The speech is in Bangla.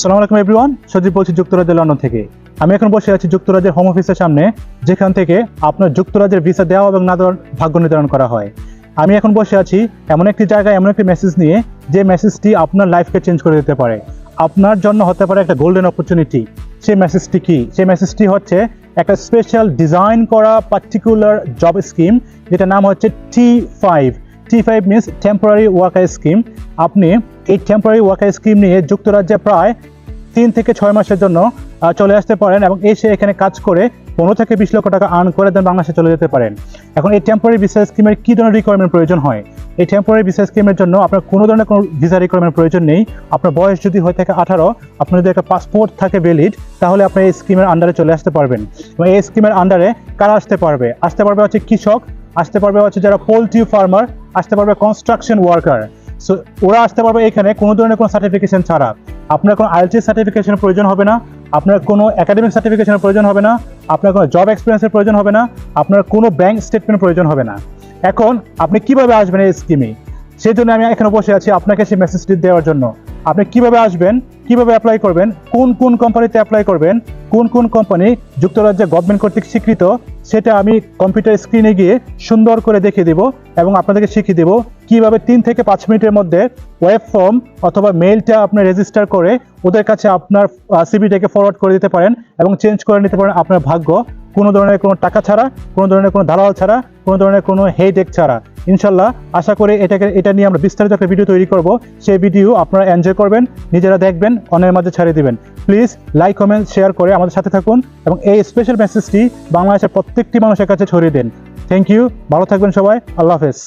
সালাম আলাইকুম এভরিওয়ান সজীব বলছি যুক্তরাজ্যের লন্ডন থেকে। আমি এখন বসে আছি যুক্তরাজ্যের হোম অফিসের সামনে, যেখান থেকে আপনার যুক্তরাজ্যের ভিসা দেওয়া এবং না দেওয়ার ভাগ্য নির্ধারণ করা হয়। আমি এখন বসে আছি এমন একটি জায়গায়, এমন একটি মেসেজ নিয়ে, যে মেসেজটি আপনার লাইফকে চেঞ্জ করে দিতে পারে। আপনার জন্য হতে পারে একটা গোল্ডেন অপরচুনিটি সেই মেসেজটি কি? সেই মেসেজটি হচ্ছে একটা স্পেশাল ডিজাইন করা পার্টিকুলার জব স্কিম যেটার নাম হচ্ছে T five T five means temporary worker scheme আপনি এই টেম্পোরারি ওয়ার্কার স্কিম নিয়ে যুক্তরাজ্যে প্রায় তিন থেকে ছয় মাসের জন্য চলে আসতে পারেন এবং এসে এখানে কাজ করে পনেরো থেকে বিশ লক্ষ টাকা আর্ন করে দেন বাংলাদেশে চলে যেতে পারেন। এখন এই টেম্পোরারি ভিসা স্কিমের কী ধরনের রিকোয়ারমেন্ট প্রয়োজন হয়? এই টেম্পোরারি ভিসা স্কিমের জন্য আপনার কোনো ধরনের কোনো ভিসা রিকোয়ারমেন্ট প্রয়োজন নেই। আপনার বয়স যদি হয়ে থাকে আঠারো, আপনার যদি একটা পাসপোর্ট থাকে ভ্যালিড তাহলে আপনি এই স্কিমের আন্ডারে চলে আসতে পারবেন। এবং এই স্কিমের আন্ডারে কারা আসতে পারবে? আসতে পারবে হচ্ছে কৃষক, আসতে পারবে হচ্ছে যারা পোলট্রি ফার্মার আসতে পারবে কনস্ট্রাকশন ওয়ার্কার সো ওরা আসতে পারবে এখানে, কোনো ধরনের কোনো সার্টিফিকেশন ছাড়া। আপনার কোনো আইএলটি সার্টিফিকেশনের প্রয়োজন হবে না, আপনার কোনো একাডেমিক সার্টিফিকেশনের প্রয়োজন হবে না, আপনার কোনো জব এক্সপিরিয়েন্সের প্রয়োজন হবে না, আপনার কোনো ব্যাংক স্টেটমেন্ট প্রয়োজন হবে না। এখন আপনি কীভাবে আসবেন এই স্কিমে সেই জন্য আমি এখানে বসে আছি আপনাকে সেই মেসেজটি দেওয়ার জন্য। আপনি কীভাবে আসবেন, কীভাবে অ্যাপ্লাই করবেন, কোন কোন কোম্পানিতে অ্যাপ্লাই করবেন, কোন কোন কোম্পানি যুক্তরাজ্যে গভর্নমেন্ট কর্তৃক স্বীকৃত, সেটা আমি কম্পিউটার স্ক্রিনে গিয়ে সুন্দর করে দেখিয়ে দেবো এবং আপনাদেরকে শিখিয়ে দেবো কীভাবে তিন থেকে পাঁচ মিনিটের মধ্যে ওয়েব ফর্ম অথবা মেইলটা আপনি রেজিস্টার করে ওদের কাছে আপনার সিবিটাকে ফরওয়ার্ড করে দিতে পারেন এবং চেঞ্জ করে নিতে পারেন আপনার ভাগ্য। কোনো ধরনের কোনো টাকা ছাড়া, কোনো ধরনের কোনো দালাল ছাড়া, কোনো ধরনের কোনো হেডেক ছাড়া। ইনশাল্লাহ আশা করে এটাকে, এটা নিয়ে আমরা বিস্তারিত একটা ভিডিও তৈরি করব। সেই ভিডিও আপনারা এনজয় করবেন, নিজেরা দেখবেন, অন্যের মাঝে ছেড়ে দিবেন। প্লিজ লাইক কমেন্ট শেয়ার করে আমাদের সাথে থাকুন এবং এই স্পেশাল মেসেজটি বাংলাদেশের প্রত্যেকটি মানুষের কাছে ছড়িয়ে দেন। থ্যাংক ইউ ভালো থাকবেন সবাই, আল্লাহ হাফেজ।